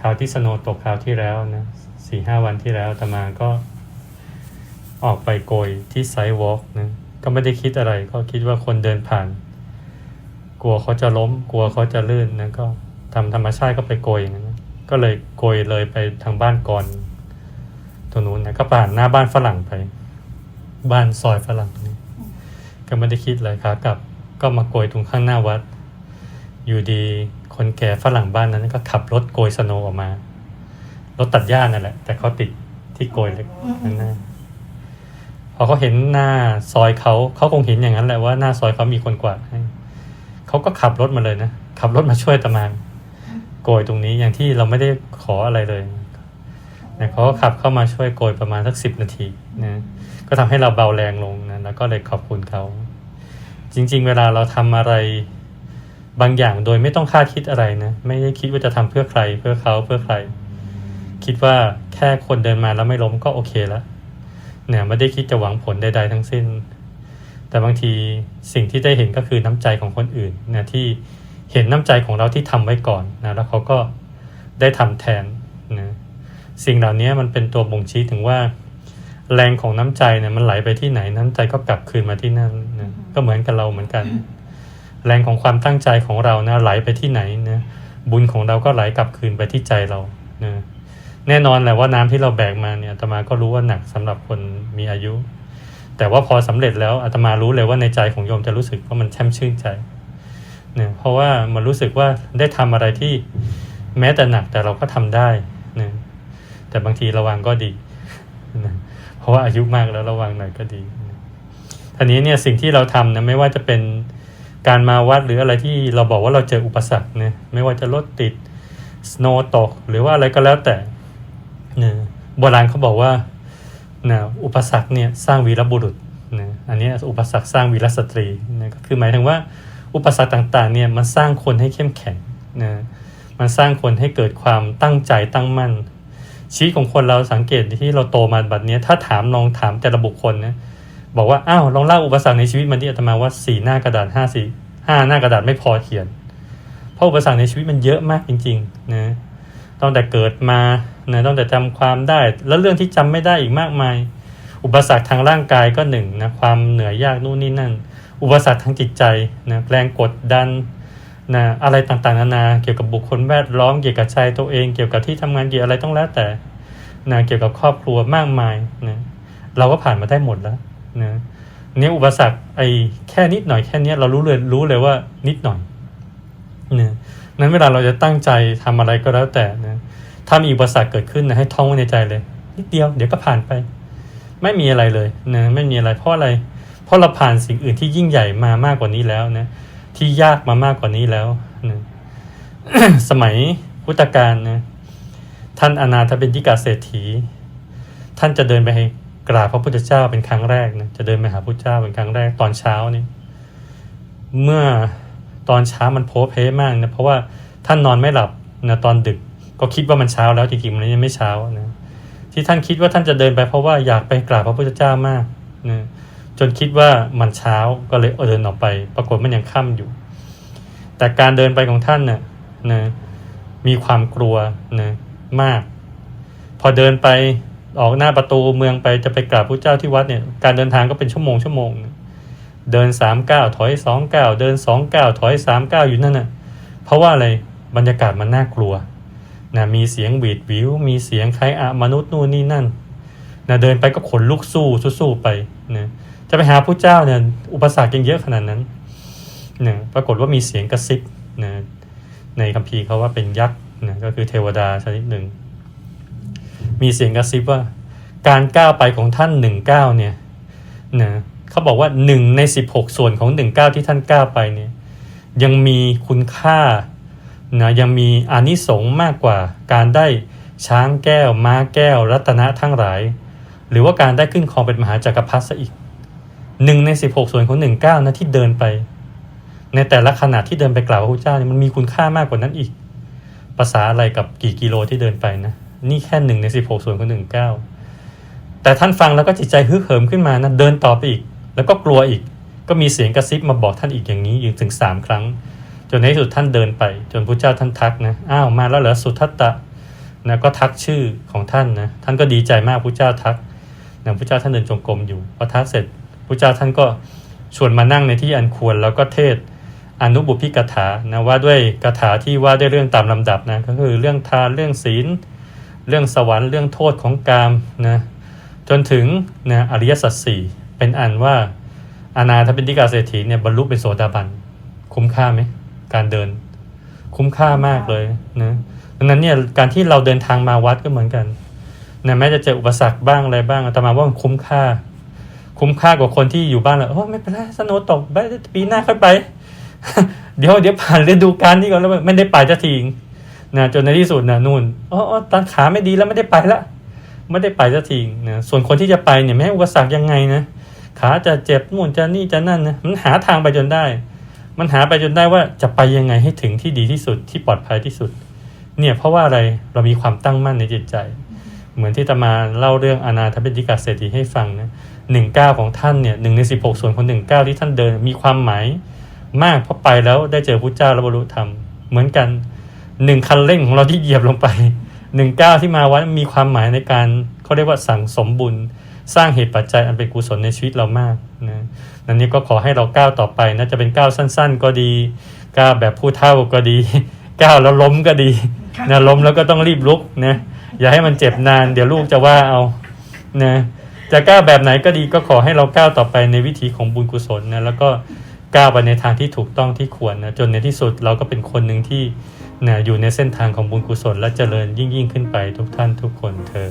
คราวที่สโนว์ตกคราวที่แล้วนะสี่ห้าวันที่แล้วตมาก็ออกไปโกยที่ไซด์วอล์กนะก็ไม่ได้คิดอะไร ก็คิดว่าคนเดินผ่าน กลัวเขาจะล้ม กลัวเขาจะลื่นนะก็ทำธรรมชาติก็ไปโกยอย่างนั้นนะก็เลยโกยเลยไปทางบ้านก่อนตรงนู้นนะก็ผ่านหน้าบ้านฝรั่งไป บ้านซอยฝรั่งนี่ก็ไม่ได้คิดอะไรครับกับ ก็มาโกยตรงข้างหน้าวัด อยู่ดีคนแก่ฝรั่งบ้านนั้นก็ขับรถโกยสโนว์ออกมา รถตัดหญ้านั่นแหละ แต่เขาติดที่โกยเล็กนั่นนะพอเขาเห็นหน้าซอยเขาเขาคงเห็นอย่างนั้นแหละว่าหน้าซอยเขามีคนกวาดให้เขาก็ขับรถมาเลยนะขับรถมาช่วยตะมานโกยตรงนี้อย่างที่เราไม่ได้ขออะไรเลยนะเขาก็ขับเข้ามาช่วยโกยประมาณสักสิบนาทีนะก็ทำให้เราเบาแรงลงนะแล้วก็เลยขอบคุณเขาจริง ๆ เวลาเราทำอะไร บางอย่างโดยไม่ต้องคาดคิดอะไรนะ ไม่ได้คิดว่าจะทำเพื่อใคร เพื่อเขาเพื่อใคร คิดว่าแค่คนเดินมาแล้วไม่ล้มก็โอเคแล้วเนี่ยไม่ได้คิดจะหวังผลใด ๆ ทั้งสิ้น แต่บางทีสิ่งที่ได้เห็นก็คือน้ำใจของคนอื่นนะที่เห็นน้ำใจของเราที่ทำไว้ก่อนนะแล้วเขาก็ได้ทำแทนนะสิ่งเหล่านี้มันเป็นตัวบ่งชี้ถึงว่า แรงของน้ำใจเนี่ยมันไหลไปที่ไหนน้ำใจก็กลับคืนมาที่นั่นนะก็เหมือนกับเราเหมือนกัน แรงของความตั้งใจของเรานะไหลไปที่ไหนนะบุญของเราก็ไหลกลับคืนไปที่ใจเรานะแน่นอนแหละว่าน้ำที่เราแบกมาเนี่ยอาตมาก็รู้ว่าหนักสำหรับคนมีอายุ แต่ว่าพอสำเร็จแล้วอาตมารู้เลยว่าในใจของโยมจะรู้สึกว่ามันแช่มชื่นใจเนี่ยเพราะว่ามันรู้สึกว่าได้ทำอะไรที่แม้แต่หนักแต่เราก็ทำได้นะแต่บางทีระวังก็ดีนะเพราะว่าอายุมากแล้วระวังหน่อยก็ดีทีนี้เนี่ยสิ่งที่เราทำนะไม่ว่าจะเป็น การมาวัดหรืออะไรที่เราบอกว่าเราเจออุปสรรคเนะไม่ว่าจะรถติดสโนว์ตก หรือว่าอะไรก็แล้วแต่เนะโบราณเขาบอกว่านะอุปสรรคเนี่ยสร้างวีรบุรุษนะอันนี้อุปสรรคสร้างวีรสตรีนะก็คือหมายถึงว่าอุปสรรคต่างๆเนี่ยมันสร้างคนให้เข้มแข็งนะมันสร้างคนให้เกิดความตั้งใจตั้งมั่นชีวิตของคนเราสังเกตที่เราโตมาแบบนี้ถ้าถามลองถามแต่ละบุคคลนะ บอกว่าอ้าวลองเล่าอุปสรรคในชีวิตมันที่อาตมาว่าสี่หน้ากระดาษห้าสี่ห้าหน้ากระดาษไม่พอเขียน เพราะอุปสรรคในชีวิตมันเยอะมากจริงๆนะตั้งแต่เกิดมานะตั้งแต่จำความได้ แล้วเรื่องที่จำไม่ได้อีกมากมาย อุปสรรคทางร่างกายก็หนึ่งนะความเหนื่อยยากนู่นนี่นั่น อุปสรรคทางจิตใจนะแรงกดดันนะอะไรต่างๆนานาเกี่ยวกับบุคคลแวดล้อมเกี่ยวกับใจตัวเอง เกี่ยวกับที่ทำงานเกี่ยวอะไรต้องแล้วแต่นะเกี่ยวกับครอบครัวมากมายนะเราก็ผ่านมาได้หมดแล้ว นะเนี่ยอุปสรรคไอ้แค่นิดหน่อยแค่นี้เรารู้เลยรู้เลยว่านิดหน่อยนะนั้นเวลาเราจะตั้งใจทำอะไรก็แล้วแต่นะถ้ามีอุปสรรคเกิดขึ้นนะให้ท่องไว้ในใจเลย นิดเดียวเดี๋ยวก็ผ่านไป ไม่มีอะไรเลยนะไม่มีอะไรเพราะอะไร เพราะเราผ่านสิ่งอื่นที่ยิ่งใหญ่มามากกว่านี้แล้วนะที่ยากมามากกว่านี้แล้วนะสมัยพุทธกาลนะท่านอนาถเป็นทิกาเศรษฐี ท่านจะเดินไปใกราบพระพุทธเจ้าเป็นครั้งแรกนะจะเดินไปหาพระพุทธเจ้าเป็นครั้งแรกตอนเช้านี่เมื่อตอนเช้ามันโพเพมากนะเพราะว่าท่านนอนไม่หลับนะตอนดึกก็คิดว่ามันเช้าแล้วจริงๆมันยังไม่เช้านะที่ท่านคิดว่าท่านจะเดินไปเพราะว่าอยากไปกราบพระพุทธเจ้ามากนะจนคิดว่ามันเช้าก็เลยเดินออกไป ปรากฏมันยังค่ำอยู่ แต่การเดินไปของท่านน่ะนะมีความกลัวนะมาก พอเดินไป ออกหน้าประตูเมืองไปจะไปกราบพระเจ้าที่วัดเนี่ยการเดินทางก็เป็นชั่วโมงชั่วโมง เดินสามเก้าถอยสองเก้าเดินสองเก้าถอยสามเก้าอยู่นั่นน่ะเพราะว่าอะไรบรรยากาศมันน่ากลัวนะมีเสียงหวีดวิว มีเสียงคล้ายอะมนุษย์นู่นนี่นั่นนะเดินไปก็ขนลุกสู้สู้ไปนะจะไปหาพระเจ้าเนี่ยอุปสรรคยังเยอะขนาดนั้นนะปรากฏว่ามีเสียงกระซิบนะในคัมภีร์เขาว่าเป็นยักษ์นะก็คือเทวดาชนิดหนึ่ง มีเสียงกระซิบว่า การก้าวไปของท่านหนึ่งก้าวเนี่ยนะเขาบอกว่าหนึ่งในสิบหกส่วนของหนึ่งก้าวที่ท่านก้าวไปเนี่ยยังมีคุณค่านะยังมีอานิสงส์มากกว่าการได้ช้างแก้ว ม้าแก้ว รัตนะทั้งหลาย หรือว่าการได้ขึ้นครองเป็นมหาจักรพรรดิซะอีกหนึ่งในสิบหกส่วนของหนึ่งก้าวนะที่เดินไป ในแต่ละขณะที่เดินไปกล่าวพระพุทธเจ้าเนี่ยมันมีคุณค่ามากกว่านั้นอีกภาษาอะไรกับกี่กิโลที่เดินไปนะ นี่แค่หนึ่งในสิบหกส่วนของหนึ่งเก้าแต่ท่านฟังแล้วก็จิตใจฮึกเหิมขึ้นมานะเดินต่อไปอีก แล้วก็กลัวอีก ก็มีเสียงกระซิบมาบอกท่านอีกอย่างนี้อยู่ถึงสามครั้ง จนในที่สุดท่านเดินไป จนพระเจ้าท่านทักนะอ้าวมาแล้วเหรอสุทัตตะนะก็ทักชื่อของท่านนะท่านก็ดีใจมากพระเจ้าทักนะพระเจ้าท่านเดินจงกรมอยู่พอทักเสร็จพระเจ้าท่านก็ชวนมานั่งในที่อันควรแล้วก็เทศอนุบุพิกถานะว่าด้วยคาถาที่ว่าด้วยเรื่องตามลำดับนะก็คือเรื่องทานเรื่องศีล เรื่องสวรรค์เรื่องโทษของกามนะจนถึงนะอริยสัจสี่เป็นอันว่าอนาถเปินทิกาเศรษฐีเนี่ยบรรลุเป็นโสดาบันคุ้มค่าไหมการเดิน คุ้มค่ามากเลยนะดังนั้นเนี่ยการที่เราเดินทางมาวัดก็เหมือนกันนะแม้จะเจออุปสรรคบ้างอะไรบ้างแต่มาว่ามันคุ้มค่า คุ้มค่ากว่าคนที่อยู่บ้านแล้วโอ้ไม่เป็นไรสนว์ตกไปปีหน้าค่อยไป เดี๋ยวเดี๋ยวผ่านฤดูกาลนี้ก่อนแล้วไม่ได้ไปจะที นะจนในที่สุดนะนู่นอ๋อตอนขาไม่ดีแล้วไม่ได้ไปละไม่ได้ไปสักทีนะส่วนคนที่จะไปเนี่ยแม้อุปสรรคยังไงนะขาจะเจ็บนู่นจะนี่จะนั่นนะมันหาทางไปจนได้ มันหาไปจนได้ว่าจะไปยังไงให้ถึงที่ดีที่สุดที่ปลอดภัยที่สุด เนี่ยเพราะว่าอะไรเรามีความตั้งมั่นในจิตใจ เหมือนที่ตมาเล่าเรื่องอนาถบิณฑิกาเศรษฐีให้ฟังนะหนึ่งเก้าของท่านเนี่ยหนึ่งในสิบหกส่วนของหนึ่งเก้าที่ท่านเดินมีความหมายมากเพราะไปแล้วได้เจอพระเจ้าและบรรลุธรรมเหมือนกัน หนึ่งคันเร่งของเราที่เหยียบลงไปหนึ่งก้าวที่มาวัดมีความหมายในการเขาเรียกว่าสั่งสมบุญ สร้างเหตุปัจจัยอันเป็นกุศลในชีวิตเรามากนะนั่นนี้ก็ขอให้เราก้าวต่อไปนะจะเป็นก้าวสั้น ๆ ก็ดีก้าวแบบผู้เท่าก็ดีก้าวแล้วล้มก็ดีนะล้มแล้วก็ต้องรีบลุกนะอย่าให้มันเจ็บนาน เดี๋ยวลูกจะว่าเอานะจะก้าวแบบไหนก็ดีก็ขอให้เราก้าวต่อไปในวิถีของบุญกุศลนะแล้วก็ก้าวไปในทางที่ถูกต้องที่ควรนะจนในที่สุดเราก็เป็นคนหนึ่งที่ นะอยู่ในเส้นทางของบุญกุศลและเจริญยิ่งยิ่งขึ้นไปทุกท่านทุกคนเธอ